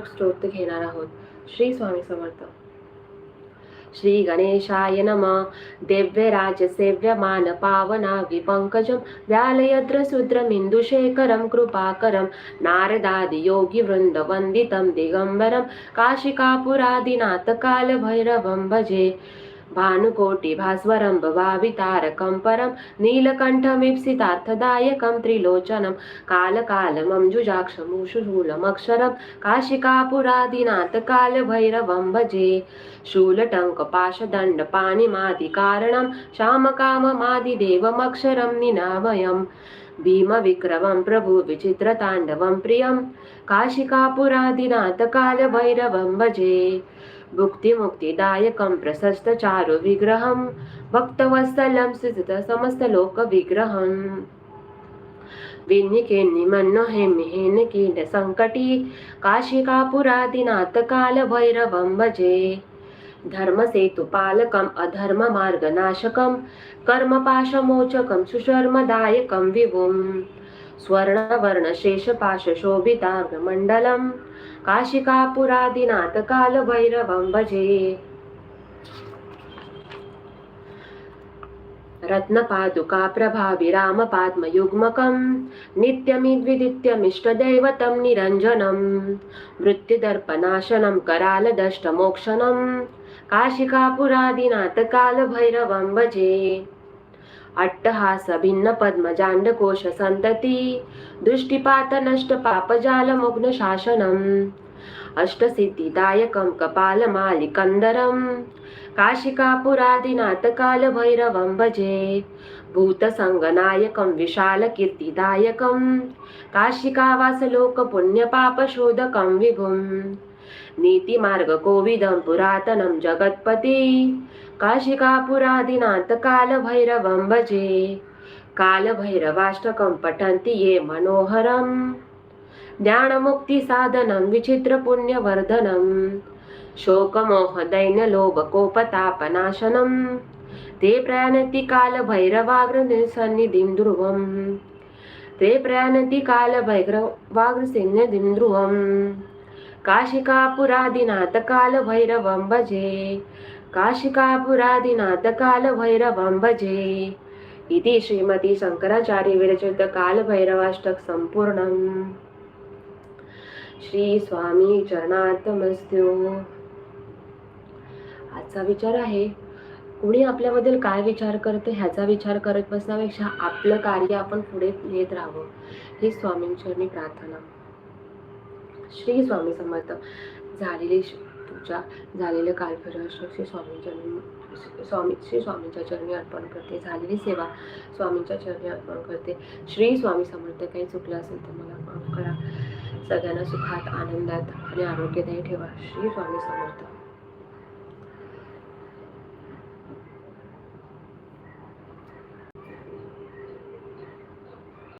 स्तोत्र घेणार आहोत. श्री स्वामी समर्थ. श्री गणेशाय नम. दिव्यराज सेव्यमान पावनागि पङ्कजं व्यालयद्रशूद्रमिन्दुशेखरं कृपाकरं नारदादियोगिवृन्दवन्दितं दिगम्बरं काशिकापुरादिनाथकालभैरवं भजे. भानुकोटिभास्वरं भवावितारकं परं नीलकण्ठमीप्सितार्थदायकं त्रिलोचनं कालकालमञ्जुजाक्षमुषुशूलमक्षरं काशिकापुरादिनाथकालभैरवं भजे। शूलटङ्कपाशदण्डपाणिमादिकारणं श्यामकाममादिदेवमक्षरं निनामयम्। भीमविक्रमं प्रभुविचित्रताण्डवं प्रियं काशिकापुरादिनाथकालभैरवं भजे। भुक्तिमुक्तिदायकं प्रशस्तचारुविग्रहं भक्तवत्सलं सुतसमस्तलोकविग्रहम् विन्निकेन्निमन्नहेमिहेन्निकीटसङ्कटी काशिकापुरादिनाथकालभैरवं भजे। धर्मसेतुपालकम् अधर्ममार्गनाशकं कर्मपाशमोचकं सुशर्मदायकं विभुं स्वर्णवर्णशेषपाशशोभितार्गमण्डलं काशिकापुरादिनाथकालभैरवं भजे। रत्नपादुकाप्रभाविरामपाद्मयुग्मकं नित्यमिद्विदित्यमिष्टदैवतं निरञ्जनं मृत्युदर्पनाशनं करालदष्टमोक्षणं काशिकापुरादिनाथकालभैरवं भजे। अट्टहासभिन्नपद्मजाण्डकोशसन्तति दृष्टिपातनष्टपापजालमुग्नशासनम् अष्टसिद्धिदायकं कपालमालिकन्दरं काशिकापुरादिनाथकालभैरवं भजे। भूतसङ्गनायकं विशालकीर्तिदायकं काशिकावासलोकपुण्यपापशोधकं विभुं नीतिमार्गकोविदं पुरातनं जगत्पति। काशिकापुरादिनाथकालभैरवं भजे। कालभैरवाष्टकं पठन्ति ये मनोहरम्। ज्ञानमुक्तिसाधनं विचित्रपुण्यवर्धनं शोकमोहदैन्यलोभकोपतापनाशनं ते प्रयाणति कालभैरवाग्रसन्निधिं ध्रुवं ते प्रयाणति कालभैरवाग्रसन्निधिं ध्रुवं काशिकापुरादिनाथकालभैरवं भजे काशिकापुरादिनाथकालभैरवं भजे। इति श्रीमती शङ्कराचार्यविरचित कालभैरवाष्टक सम्पूर्णम् श्री स्वामी चरणार्थमस्तु आजचा विचार आहे कुणी आपल्याबद्दल काय विचार करते ह्याचा विचार करत बसण्यापेक्षा आपलं कार्य आपण पुढे नेत राहावं ही स्वामींचरणी प्रार्थना. श्री स्वामी समर्थ झालेली पूजा झालेलं कालभैरव श्री स्वामींचरणी स्वामी श्री स्वामींच्या चरणी अर्पण करते झालेली सेवा स्वामींच्या चरणी अर्पण करते. श्री स्वामी समर्थ काही चुकलं असेल तर मला माफ करा. सगळ्यांना सुखात आनंदात आणि आरोग्यदायी ठेवा. श्री स्वामी समर्थ.